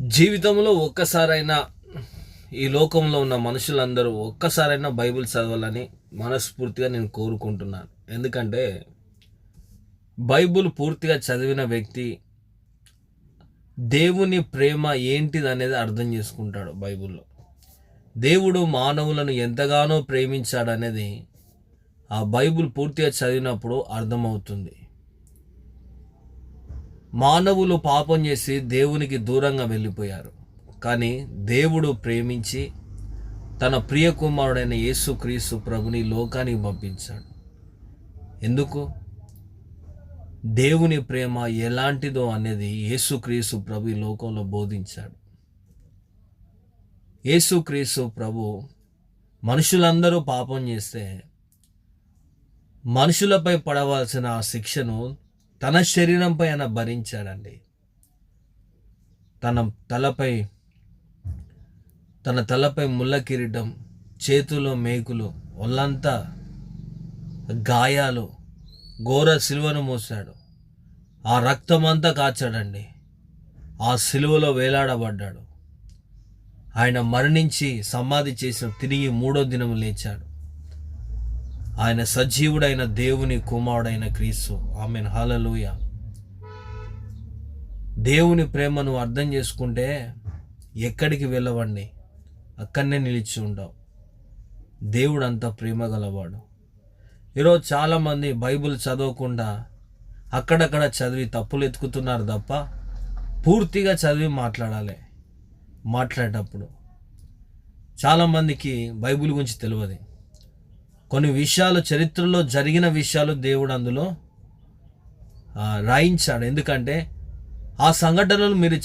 జీవితంలో ఒక్కసారైనా ఈ లోకంలో ఉన్న మనుషులందరూ ఒక్కసారైనా బైబిల్ చదవాలని మనస్ఫూర్తిగా నేను కోరుకుంటున్నాను. ఎందుకంటే బైబిల్ పూర్తిగా చదివిన వ్యక్తి దేవుని ప్రేమ ఏంటిది అనేది అర్థం చేసుకుంటాడు బైబిల్లో. దేవుడు మానవులను ఎంతగానో ప్రేమించాడనేది ఆ బైబిల్ పూర్తిగా చదివినప్పుడు అర్థమవుతుంది. మానవులు పాపం చేసి దేవునికి దూరంగా వెళ్ళిపోయారు. కానీ దేవుడు ప్రేమించి తన ప్రియ కుమారుడైన యేసుక్రీస్తు ప్రభుని లోకానికి పంపించాడు. ఎందుకు? దేవుని ప్రేమ ఎలాంటిదో అనేది యేసుక్రీస్తు ప్రభు ఈ లోకంలో బోధించాడు. యేసుక్రీస్తు ప్రభు మనుషులందరూ పాపం చేస్తే మనుషులపై పడవలసిన ఆ శిక్షను తన శరీరంపై ఆయన భరించాడండి. తన తలపై తన తలపై ముళ్ళ కిరీటం చేతులో మేకులు ఒళ్ళంతా గాయాలు ఘోర సిలువను మోసాడు ఆ రక్తమంతా కాచాడండి. ఆ సిలువలో వేలాడబడ్డాడు. ఆయన మరణించి సమాధి చేసిన తిరిగి మూడో దినం లేచాడు. ఆయన సజీవుడైన దేవుని కుమారుడైన క్రీస్తు. ఆమెన్. హాలలుయ దేవుని ప్రేమను అర్థం చేసుకుంటే ఎక్కడికి వెళ్ళవండి? అక్కడనే నిలిచి ఉండవు. దేవుడు అంత ప్రేమ గలవాడు. ఈరోజు చాలామంది బైబిల్ చదవకుండా అక్కడక్కడ చదివి తప్పులు ఎత్తుకుతున్నారు తప్ప పూర్తిగా చదివి మాట్లాడాలి. మాట్లాడేటప్పుడు చాలామందికి బైబిల్ గురించి తెలియదు. కొన్ని విషయాలు చరిత్రలో జరిగిన విషయాలు దేవుడు అందులో రాయించాడు. ఎందుకంటే ఆ సంఘటనలు మీరు